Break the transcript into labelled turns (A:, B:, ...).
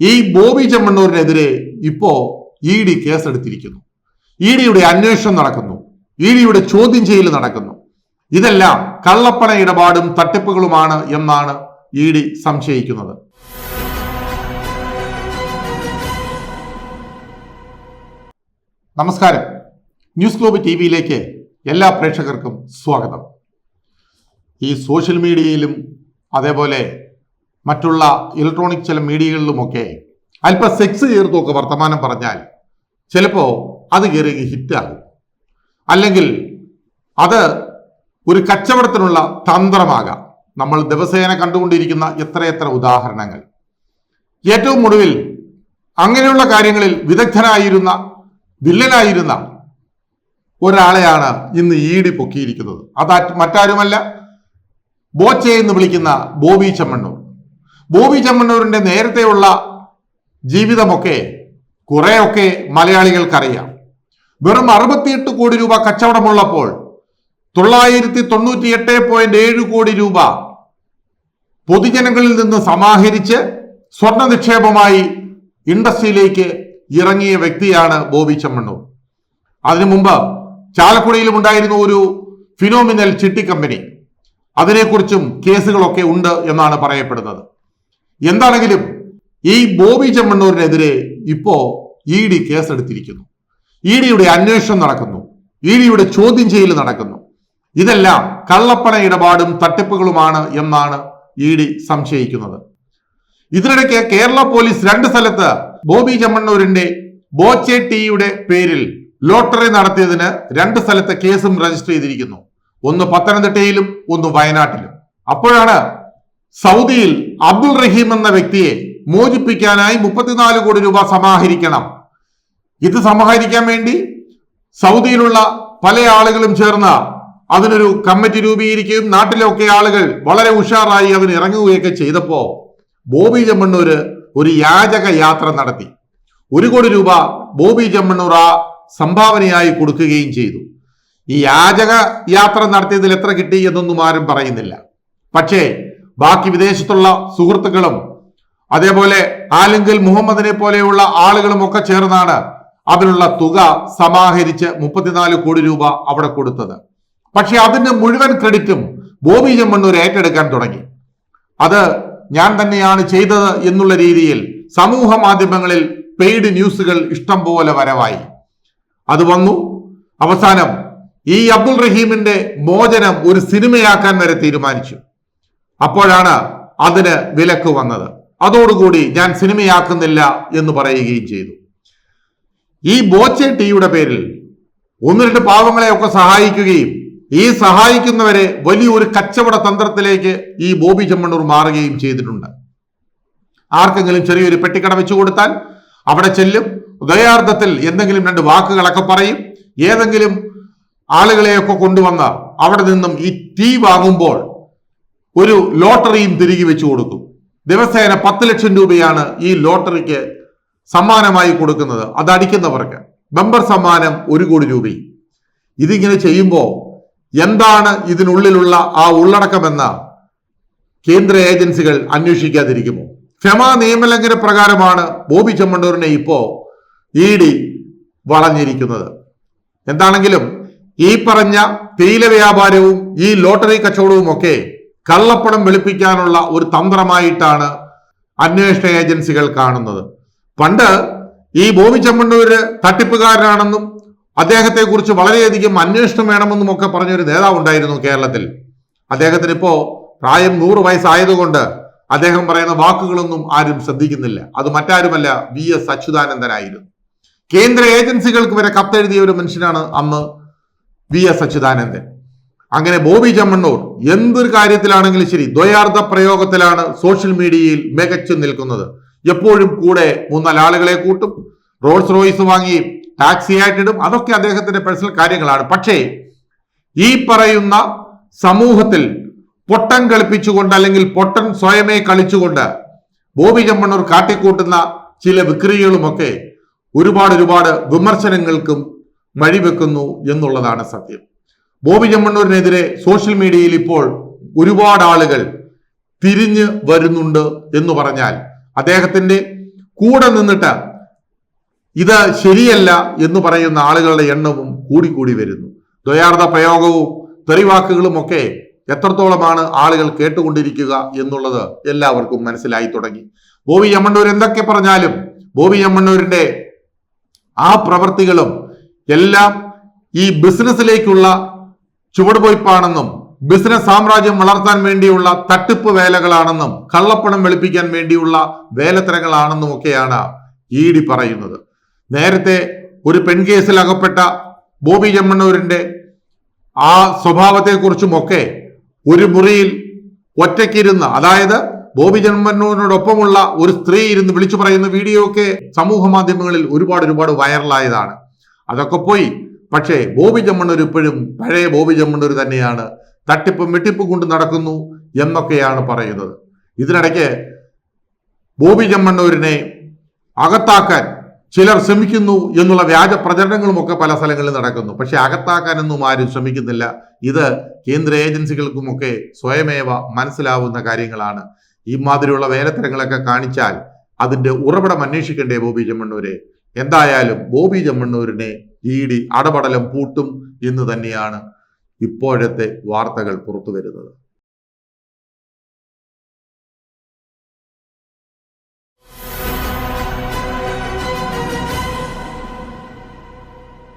A: ഈ ബോബി ചെമ്മണ്ണൂരിനെതിരെ ഇപ്പോ E D കേസെടുത്തിരിക്കുന്നു. E ഡിയുടെ അന്വേഷണം നടക്കുന്നു. ഇ ഡിയുടെ ചോദ്യം ചെയ്യൽ നടക്കുന്നു. ഇതെല്ലാം കള്ളപ്പണ ഇടപാടും തട്ടിപ്പുകളുമാണ് എന്നാണ് ഇ ഡി സംശയിക്കുന്നത്. നമസ്കാരം. ന്യൂസ് ഗ്ലോബ് ടി വിയിലേക്ക് എല്ലാ പ്രേക്ഷകർക്കും സ്വാഗതം. ഈ സോഷ്യൽ മീഡിയയിലും അതേപോലെ മറ്റുള്ള ഇലക്ട്രോണിക് ചില മീഡിയകളിലുമൊക്കെ അല്പം സെക്സ് ചേർത്തൊക്കെ വർത്തമാനം പറഞ്ഞാൽ ചിലപ്പോൾ അത് കയറി ഹിറ്റാകും അല്ലെങ്കിൽ അത് ഒരു കച്ചവടത്തിനുള്ള തന്ത്രമാകാം. നമ്മൾ ദിവസേന കണ്ടുകൊണ്ടിരിക്കുന്ന എത്രയെത്ര ഉദാഹരണങ്ങൾ. ഏറ്റവും ഒടുവിൽ അങ്ങനെയുള്ള കാര്യങ്ങളിൽ വിദഗ്ധനായിരുന്ന വില്ലനായിരുന്ന ഒരാളെയാണ് ഇന്ന് ഈടി പൊക്കിയിരിക്കുന്നത്. അത് മറ്റാരുമല്ല ബോച്ചെ എന്ന് വിളിക്കുന്ന ബോബി ചെമ്മണ്ണൂർ. ബോബി ചെമ്മണ്ണൂരിന്റെ നേരത്തെയുള്ള ജീവിതമൊക്കെ കുറെയൊക്കെ മലയാളികൾക്കറിയാം. വെറും അറുപത്തിയെട്ട് കോടി രൂപ കച്ചവടമുള്ളപ്പോൾ തൊള്ളായിരത്തി തൊണ്ണൂറ്റി എട്ട് പോയിന്റ് ഏഴ് കോടി രൂപ പൊതുജനങ്ങളിൽ നിന്ന് സമാഹരിച്ച് സ്വർണ നിക്ഷേപമായി ഇൻഡസ്ട്രിയിലേക്ക് ഇറങ്ങിയ വ്യക്തിയാണ് ബോബി ചെമ്മണ്ണൂർ. അതിനു മുമ്പ് ചാലക്കുടിയിലും ഉണ്ടായിരുന്ന ഒരു ഫിനോമിനൽ ചിട്ടി കമ്പനി അതിനെക്കുറിച്ചും കേസുകളൊക്കെ ഉണ്ട് എന്നാണ് പറയപ്പെടുന്നത്. എന്താണെങ്കിലും ഈ ബോബി ചെമ്മണ്ണൂരിനെതിരെ ഇപ്പോ ഇ ഡി കേസെടുത്തിരിക്കുന്നു. ഇ ഡിയുടെ അന്വേഷണം നടക്കുന്നു. ഇ ഡിയുടെ ചോദ്യം ചെയ്യൽ നടക്കുന്നു. ഇതെല്ലാം കള്ളപ്പണ ഇടപാടും തട്ടിപ്പുകളുമാണ് എന്നാണ് ഇ ഡി സംശയിക്കുന്നത്. ഇതിനിടയ്ക്ക് കേരള പോലീസ് രണ്ട് സ്ഥലത്ത് ബോബി ചെമ്മണ്ണൂരിന്റെ ബോച്ചെ ടിയുടെ പേരിൽ ലോട്ടറി നടത്തിയതിന് രണ്ട് സ്ഥലത്ത് കേസും രജിസ്റ്റർ ചെയ്തിരിക്കുന്നു. ഒന്ന് പത്തനംതിട്ടയിലും ഒന്ന് വയനാട്ടിലും. അപ്പോഴാണ് സൗദിയിൽ അബ്ദുൾ റഹീം എന്ന വ്യക്തിയെ മോചിപ്പിക്കാനായി മുപ്പത്തിനാല് കോടി രൂപ സമാഹരിക്കണം. ഇത് സമാഹരിക്കാൻ വേണ്ടി സൗദിയിലുള്ള പല ആളുകളും ചേർന്ന് അതിനൊരു കമ്മിറ്റി രൂപീകരിക്കുകയും നാട്ടിലൊക്കെ ആളുകൾ വളരെ ഉഷാറായി അതിന് ഇറങ്ങുകയൊക്കെ ചെയ്തപ്പോ ബോബി ചെമ്മണ്ണൂര് ഒരു യാചക യാത്ര നടത്തി. ഒരു കോടി രൂപ ബോബി ചെമ്മണ്ണൂർ ആ സംഭാവനയായി കൊടുക്കുകയും ചെയ്തു. ഈ യാചക യാത്ര നടത്തിയതിൽ എത്ര കിട്ടി എന്നൊന്നും ആരും പറയുന്നില്ല. പക്ഷേ ബാക്കി വിദേശത്തുള്ള സുഹൃത്തുക്കളും അതേപോലെ ആലിങ്കൽ മുഹമ്മദിനെ പോലെയുള്ള ആളുകളും ഒക്കെ ചേർന്നാണ് അതിനുള്ള തുക സമാഹരിച്ച് മുപ്പത്തിനാല് കോടി രൂപ അവിടെ കൊടുത്തത്. പക്ഷെ അതിന്റെ മുഴുവൻ ക്രെഡിറ്റും ബോബി ചെമ്മണ്ണൂർ ഏറ്റെടുക്കാൻ തുടങ്ങി. അത് ഞാൻ തന്നെയാണ് ചെയ്തത് എന്നുള്ള രീതിയിൽ സമൂഹ മാധ്യമങ്ങളിൽ പെയ്ഡ് ന്യൂസുകൾ ഇഷ്ടം പോലെ വരവായി. അത് വന്നു. അവസാനം ഈ അബ്ദുൾ റഹീമിന്റെ മോചനം ഒരു സിനിമയാക്കാൻ വരെ തീരുമാനിച്ചു. അപ്പോഴാണ് അതിന് വിലക്ക് വന്നത്. അതോടുകൂടി ഞാൻ സിനിമയാക്കുന്നില്ല എന്ന് പറയുകയും ചെയ്തു. ഈ ബോച്ചെ ടീയുടെ പേരിൽ ഒന്ന് രണ്ട് പാവങ്ങളെയൊക്കെ സഹായിക്കുകയും ഈ സഹായിക്കുന്നവരെ വലിയൊരു കച്ചവട തന്ത്രത്തിലേക്ക് ഈ ബോബി ചെമ്മണ്ണൂർ മാറുകയും ചെയ്തിട്ടുണ്ട്. ആർക്കെങ്കിലും ചെറിയൊരു പെട്ടിക്കട വെച്ചു കൊടുത്താൽ അവിടെ ചെല്ലും. ഉദയാർത്ഥത്തിൽ എന്തെങ്കിലും രണ്ട് വാക്കുകളൊക്കെ പറയും. ഏതെങ്കിലും ആളുകളെയൊക്കെ കൊണ്ടുവന്ന് അവിടെ നിന്നും ഈ ടീ വാങ്ങുമ്പോൾ ഒരു ലോട്ടറിയും തിരികെ വെച്ചു കൊടുക്കും. ദിവസേന പത്ത് ലക്ഷം രൂപയാണ് ഈ ലോട്ടറിക്ക് സമ്മാനമായി കൊടുക്കുന്നത്. അത് അടിക്കുന്നവർക്ക്. ബമ്പർ സമ്മാനം ഒരു കോടി രൂപയും ഇതിങ്ങനെ ചെയ്യുമ്പോൾ എന്താണ് ഇതിനുള്ളിലുള്ള ആ ഉള്ളടക്കമെന്ന് കേന്ദ്ര ഏജൻസികൾ അന്വേഷിക്കാതിരിക്കുമോ? ഫെമ നിയമലംഘന പ്രകാരമാണ് ബോബി ചെമ്മണ്ണൂരിനെ ഇപ്പോ ഇ ഡി വളഞ്ഞിരിക്കുന്നത്. എന്താണെങ്കിലും ഈ പറഞ്ഞ തേയില വ്യാപാരവും ഈ ലോട്ടറി കച്ചവടവും ഒക്കെ കള്ളപ്പണം വെളുപ്പിക്കാനുള്ള ഒരു തന്ത്രമായിട്ടാണ് അന്വേഷണ ഏജൻസികൾ കാണുന്നത്. പണ്ട് ഈ ഭൂമി ചെമ്മണ്ണൂര് തട്ടിപ്പുകാരനാണെന്നും അദ്ദേഹത്തെ കുറിച്ച് വളരെയധികം അന്വേഷണം വേണമെന്നും ഒക്കെ പറഞ്ഞൊരു നേതാവ് ഉണ്ടായിരുന്നു കേരളത്തിൽ. അദ്ദേഹത്തിന് ഇപ്പോ പ്രായം നൂറ് വയസ്സായതുകൊണ്ട് അദ്ദേഹം പറയുന്ന വാക്കുകളൊന്നും ആരും ശ്രദ്ധിക്കുന്നില്ല. അത് മറ്റാരുമല്ല വി എസ് അച്യുതാനന്ദനായിരുന്നു. കേന്ദ്ര ഏജൻസികൾക്ക് വരെ കത്തെഴുതിയ ഒരു മനുഷ്യനാണ് അന്ന് വി എസ് അച്യുതാനന്ദൻ. അങ്ങനെ ബോബി ചമ്മണ്ണൂർ എന്തൊരു കാര്യത്തിലാണെങ്കിലും ശരി ദ്വയാർത്ഥ പ്രയോഗത്തിലാണ് സോഷ്യൽ മീഡിയയിൽ മികച്ചു നിൽക്കുന്നത്. എപ്പോഴും കൂടെ മൂന്നാൽ ആളുകളെ കൂട്ടും റോൾസ് റോയ്സ് വാങ്ങി ടാക്സി ആയിട്ടിടും അതൊക്കെ അദ്ദേഹത്തിന്റെ പേഴ്സണൽ കാര്യങ്ങളാണ്. പക്ഷേ ഈ പറയുന്ന സമൂഹത്തിൽ പൊട്ടൻ കളിപ്പിച്ചുകൊണ്ട് അല്ലെങ്കിൽ പൊട്ടൻ സ്വയമേ കളിച്ചുകൊണ്ട് ബോബി ചമ്മണ്ണൂർ കാട്ടിക്കൂട്ടുന്ന ചില വിക്രിയകളുമൊക്കെ ഒരുപാട് ഒരുപാട് വിമർശനങ്ങൾക്കും വഴിവെക്കുന്നു എന്നുള്ളതാണ് സത്യം. ബോബി ചെമ്മണ്ണൂരിനെതിരെ സോഷ്യൽ മീഡിയയിൽ ഇപ്പോൾ ഒരുപാട് ആളുകൾ തിരിഞ്ഞ് വരുന്നുണ്ട് എന്ന് പറഞ്ഞാൽ അദ്ദേഹത്തിന്റെ കൂടെ നിന്നിട്ട് ഇത് ശരിയല്ല എന്ന് പറയുന്ന ആളുകളുടെ എണ്ണവും കൂടിക്കൂടി വരുന്നു. ദ്വയാർത്ഥ പ്രയോഗവും തെറിവാക്കുകളും ഒക്കെ എത്രത്തോളമാണ് ആളുകൾ കേട്ടുകൊണ്ടിരിക്കുക എന്നുള്ളത് എല്ലാവർക്കും മനസ്സിലായി തുടങ്ങി. ബോബി ചമ്മണ്ണൂർ എന്തൊക്കെ പറഞ്ഞാലും ബോബി ചമ്മണ്ണൂരിന്റെ ആ പ്രവൃത്തികളും എല്ലാം ഈ ബിസിനസ്സിലേക്കുള്ള ചുവടുപോയ്പാണെന്നും ബിസിനസ് സാമ്രാജ്യം വളർത്താൻ വേണ്ടിയുള്ള തട്ടിപ്പ് വേലകളാണെന്നും കള്ളപ്പണം വെളുപ്പിക്കാൻ വേണ്ടിയുള്ള വേലത്തരങ്ങളാണെന്നും ഒക്കെയാണ് ഇ ഡി പറയുന്നത്. നേരത്തെ ഒരു പെൺകേസിൽ അകപ്പെട്ട ബോബി ചെമ്മണ്ണൂരിന്റെ ആ സ്വഭാവത്തെക്കുറിച്ചുമൊക്കെ ഒരു മുറിയിൽ ഒറ്റയ്ക്കിരുന്ന് അതായത് ബോബി ചെമ്മണ്ണൂരിനോടൊപ്പമുള്ള ഒരു സ്ത്രീ ഇരുന്ന് വിളിച്ചു പറയുന്ന വീഡിയോ ഒക്കെ സമൂഹ മാധ്യമങ്ങളിൽ ഒരുപാട് ഒരുപാട് വൈറലായതാണ്. അതൊക്കെ പോയി പക്ഷേ ബോബി ജമ്മണ്ണൂർ ഇപ്പോഴും പഴയ ബോബി ജമ്മണ്ണൂർ തന്നെയാണ് തട്ടിപ്പും വെട്ടിപ്പും കൊണ്ട് നടക്കുന്നു എന്നൊക്കെയാണ് പറയുന്നത്. ഇതിനിടയ്ക്ക് ബോബി ജമ്മണ്ണൂരിനെ അകത്താക്കാൻ ചിലർ ശ്രമിക്കുന്നു എന്നുള്ള വ്യാജ പ്രചരണങ്ങളുമൊക്കെ പല സ്ഥലങ്ങളിൽ നടക്കുന്നു. പക്ഷെ അകത്താക്കാനൊന്നും ആരും ശ്രമിക്കുന്നില്ല. ഇത് കേന്ദ്ര ഏജൻസികൾക്കുമൊക്കെ സ്വയമേവ മനസ്സിലാവുന്ന കാര്യങ്ങളാണ്. ഈ മാതിരിയുള്ള വേലത്തരങ്ങളൊക്കെ കാണിച്ചാൽ അതിന്റെ ഉറവിടം അന്വേഷിക്കണ്ടേ ബോബി ചെമ്മണ്ണൂരെ എന്തായാലും ബോബി ചെമ്മണ്ണൂരിനെ ഇ ഡി അടപടലം പൂട്ടും എന്ന് തന്നെയാണ് ഇപ്പോഴത്തെ വാർത്തകൾ പുറത്തു വരുന്നത്